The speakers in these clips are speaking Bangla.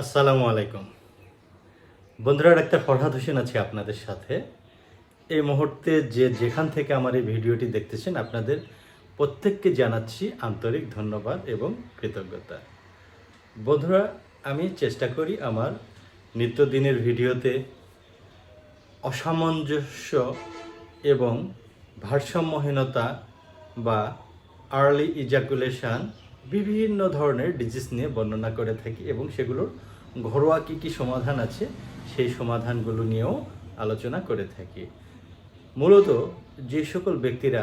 আসসালামু আলাইকুম। বন্ধুরা, ডাক্তার ফরহাদ হোসেন আছি আপনাদের সাথে। এই মুহূর্তে যে যেখান থেকে আমার এই ভিডিওটি দেখতেছেন, আপনাদের প্রত্যেককে জানাচ্ছি আন্তরিক ধন্যবাদ এবং কৃতজ্ঞতা। বন্ধুরা, আমি চেষ্টা করি আমার নিত্যদিনের ভিডিওতে অসামঞ্জস্য এবং ভারসাম্যহীনতা বা আর্লি ইজাকুলেশন বিভিন্ন ধরনের ডিজিজ নিয়ে বর্ণনা করে থাকি এবং সেগুলোর ঘরোয়া কী কী সমাধান আছে, সেই সমাধানগুলো নিয়েও আলোচনা করে থাকি। মূলত যে সকল ব্যক্তিরা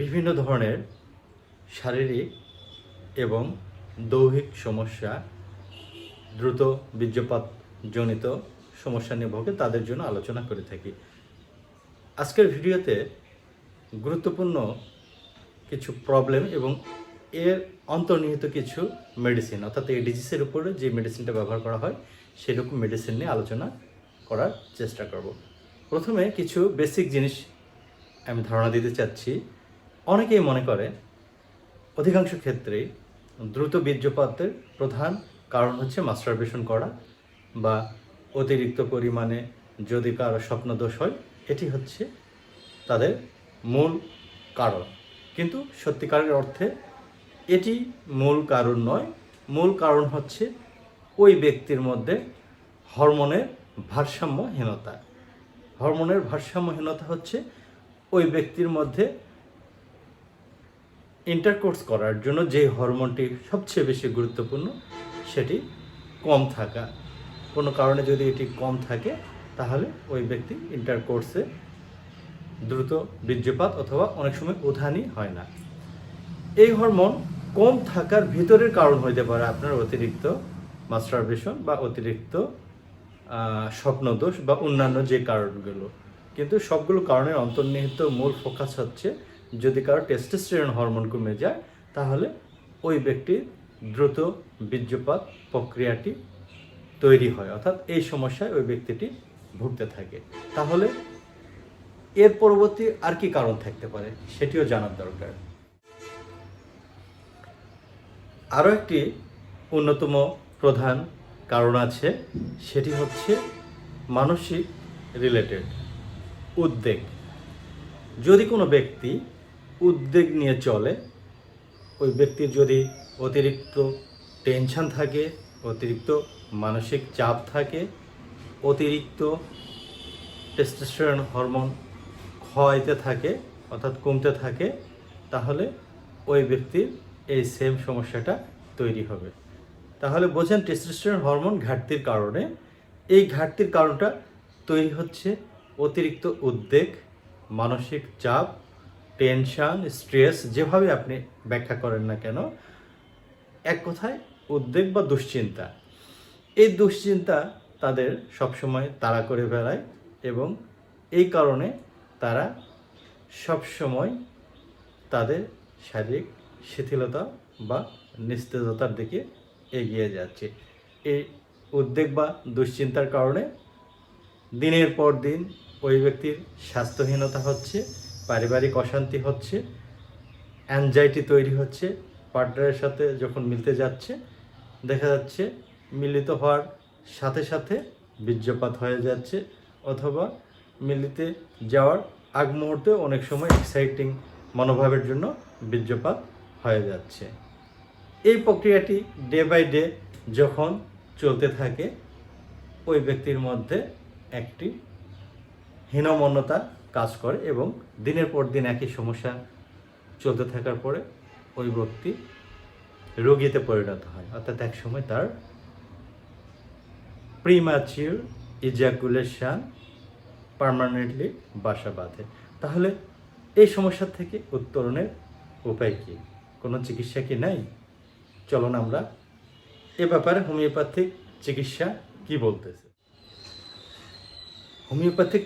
বিভিন্ন ধরনের শারীরিক এবং দৈহিক সমস্যা, দ্রুত বীর্যপাত জনিত সমস্যা নিয়ে ভোগে, তাদের জন্য আলোচনা করে থাকি। আজকের ভিডিওতে গুরুত্বপূর্ণ কিছু প্রবলেম এবং এর অন্তর্নিহিত কিছু মেডিসিন অর্থাৎ এই ডিজিজের উপরে যে মেডিসিনটা ব্যবহার করা হয়, সেরকম মেডিসিন নিয়ে আলোচনা করার চেষ্টা করব। প্রথমে কিছু বেসিক জিনিস আমি ধারণা দিতে চাচ্ছি। অনেকেই মনে করে, অধিকাংশ ক্ষেত্রেই দ্রুত বীর্যপাতের প্রধান কারণ হচ্ছে মাস্টারবেশন করা বা অতিরিক্ত পরিমাণে যদি কারও স্বপ্নদোষ হয়, এটি হচ্ছে তাদের মূল কারণ। কিন্তু সত্যিকারের অর্থে এটি মূল কারণ নয়। মূল কারণ হচ্ছে ওই ব্যক্তির মধ্যে হরমোনের ভারসাম্যহীনতা। হরমোনের ভারসাম্যহীনতা হচ্ছে ওই ব্যক্তির মধ্যে ইন্টারকোর্স করার জন্য যে হরমোনটি সবচেয়ে বেশি গুরুত্বপূর্ণ, সেটি কম থাকা। কোনো কারণে যদি এটি কম থাকে, তাহলে ওই ব্যক্তি ইন্টারকোর্সে দ্রুত বীর্যপাত অথবা অনেক সময় উধানি হয় না। এই হরমোন কম থাকার ভিতরের কারণ হইতে পারে আপনার অতিরিক্ত মাস্টারবেশন বা অতিরিক্ত স্বপ্নদোষ বা অন্যান্য যে কারণগুলো। কিন্তু সবগুলো কারণের অন্তর্নিহিত মূল ফোকাস হচ্ছে যদি কারও টেস্টোস্টেরন হরমোন কমে যায়, তাহলে ওই ব্যক্তির দ্রুত বীর্যপাত প্রক্রিয়াটি তৈরি হয়। অর্থাৎ এই সমস্যায় ওই ব্যক্তিটি ভুগতে থাকে। তাহলে এর পরবর্তী আর কি কারণ থাকতে পারে সেটিও জানার দরকার। আরও একটি অন্যতম প্রধান কারণ আছে, সেটি হচ্ছে মানসিক রিলেটেড উদ্বেগ। যদি কোনো ব্যক্তি উদ্বেগ নিয়ে চলে, ওই ব্যক্তির যদি অতিরিক্ত টেনশন থাকে, অতিরিক্ত মানসিক চাপ থাকে, অতিরিক্ত টেস্টোস্টেরন হরমোন ক্ষয়তে থাকে, অর্থাৎ কমতে থাকে, তাহলে ওই ব্যক্তির এই সেম সমস্যাটা তৈরি হবে। তাহলে বোঝেন টেস্টোস্টেরন হরমোন ঘাটতির কারণে, এই ঘাটতির কারণটা তৈরি হচ্ছে অতিরিক্ত উদ্বেগ, মানসিক চাপ টেনশন স্ট্রেস যেভাবে আপনি ব্যাখ্যা করেন না কেন, এক কথায় উদ্বেগ বা দুশ্চিন্তা। এই দুশ্চিন্তা তাদের সবসময় তাড়া করে বেড়ায় এবং এই কারণে তারা সবসময় তাদের শারীরিক শিথিলতা বা নিস্তেজতার দিকে এগিয়ে যাচ্ছে। এই উদ্বেগ বা দুশ্চিন্তার কারণে দিনের পর দিন ওই ব্যক্তির স্বাস্থ্যহীনতা হচ্ছে, পারিবারিক অশান্তি হচ্ছে অ্যাংজাইটি তৈরি হচ্ছে পার্টনারের সাথে যখন মিলতে যাচ্ছে, দেখা যাচ্ছে মিলিত হওয়ার সাথে সাথে বীর্যপাত হয়ে যাচ্ছে অথবা মিলিতে যাওয়ার আগ মুহূর্তে অনেক সময় এক্সাইটিং মনোভাবের জন্য বীর্যপাত হয়ে যাচ্ছে। এই প্রক্রিয়াটি ডে বাই ডে যখন চলতে থাকে, ওই ব্যক্তির মধ্যে একটি হীনমন্যতা কাজ করে এবং দিনের পর দিন একই সমস্যা চলতে থাকার পরে ওই ব্যক্তি রোগীতে পরিণত হয়। অর্থাৎ এক সময় তার প্রিম্যাচিউর ইজাকুলেশন পার্মানেন্টলি বাসা বাঁধে। তাহলে এই সমস্যা থেকে উত্তরণের উপায় কি? চিকিৎসা কি নাই? চলুন আমরা এ ব্যাপারে হোমিওপ্যাথিক চিকিৎসা কি বলতেছে? হোমিওপ্যাথিক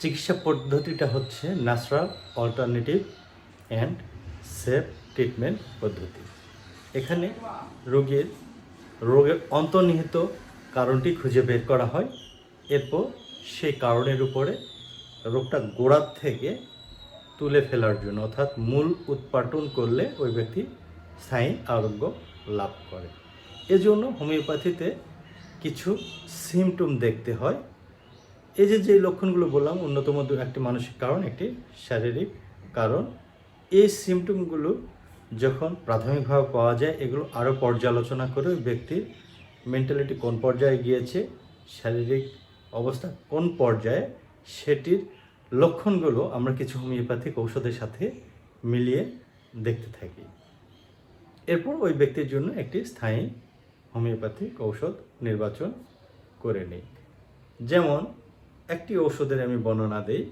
চিকিৎসা পদ্ধতিটা হচ্ছে natural alternative and safe treatment পদ্ধতি। এখানে রোগীর, রোগের অন্তর্নিহিত কারণটি খুঁজে বের করা হয়। এরপর সেই কারণের উপরে রোগটা গোড়ার থেকে তুলে ফেলার জন্য, অর্থাৎ মূল উৎপাটন করলে ওই ব্যক্তি স্থায়ী আরোগ্য লাভ করে। এজন্য হোমিওপ্যাথিতে কিছু সিমটম দেখতে হয়। এই যে যে লক্ষণগুলো বললাম, অন্যতম দু- একটি মানসিক কারণ, একটি শারীরিক কারণ। এই সিমটমগুলো যখন প্রাথমিকভাবে পাওয়া যায়, এগুলো আরও পর্যালোচনা করে ওই ব্যক্তির মেন্টালিটি কোন পর্যায়ে গিয়েছে, শারীরিক অবস্থা কোন পর্যায়ে, সেটির লক্ষণগুলো আমরা কিছু হোমিওপ্যাথিক ঔষধের সাথে মিলিয়ে দেখতে থাকি। এরপর ওই ব্যক্তির জন্য একটি স্থায়ী হোমিওপ্যাথিক ঔষধ নির্বাচন করে নিই। যেমন, একটি ঔষধের আমি বর্ণনা দেই,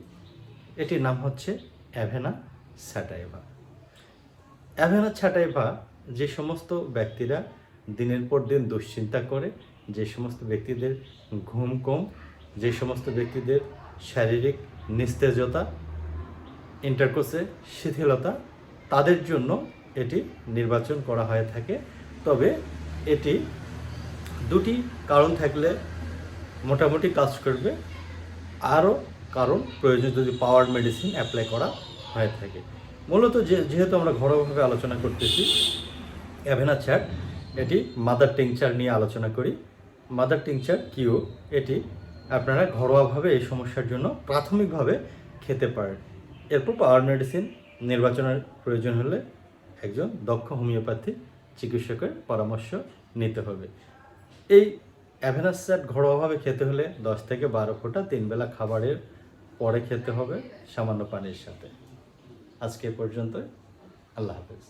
এটির নাম হচ্ছে অ্যাভেনা স্যাটাইভা। অ্যাভেনা স্যাটাইভা যে সমস্ত ব্যক্তিরা দিনের পর দিন দুশ্চিন্তা করে, যে সমস্ত ব্যক্তিদের ঘুম কম, যে সমস্ত ব্যক্তিদের শারীরিক নিস্তেজতা ইন্টারকোসে শিথিলতা, তাদের জন্য এটি নির্বাচন করা হয়ে থাকে। তবে এটি দুটি কারণ থাকলে মোটামুটি কাজ করবে। আরও কারণ প্রয়োজন যদি পাওয়ার মেডিসিন অ্যাপ্লাই করা হয়ে থাকে। মূলত যে, যেহেতু আমরা ঘরোয়াভাবে আলোচনা করতেছি অ্যাভেনা চ্যাট এটি মাদার টিংচার নিয়ে আলোচনা করি। মাদার টিংচার কিউ এটি আপনারা ঘরোয়াভাবে এই সমস্যার জন্য প্রাথমিকভাবে খেতে পারেন। এরপর পাওয়ার মেডিসিন নির্বাচনের প্রয়োজন হলে একজন দক্ষ হোমিওপ্যাথি চিকিৎসকের পরামর্শ নিতে হবে। এই অ্যাভেনাস চ্যাট ঘরোয়াভাবে খেতে হলে দশ থেকে বারো ফোঁটা তিন বেলা খাবারের পরে খেতে হবে সামান্য পানির সাথে। আজকে পর্যন্ত আল্লাহ হাফেজ।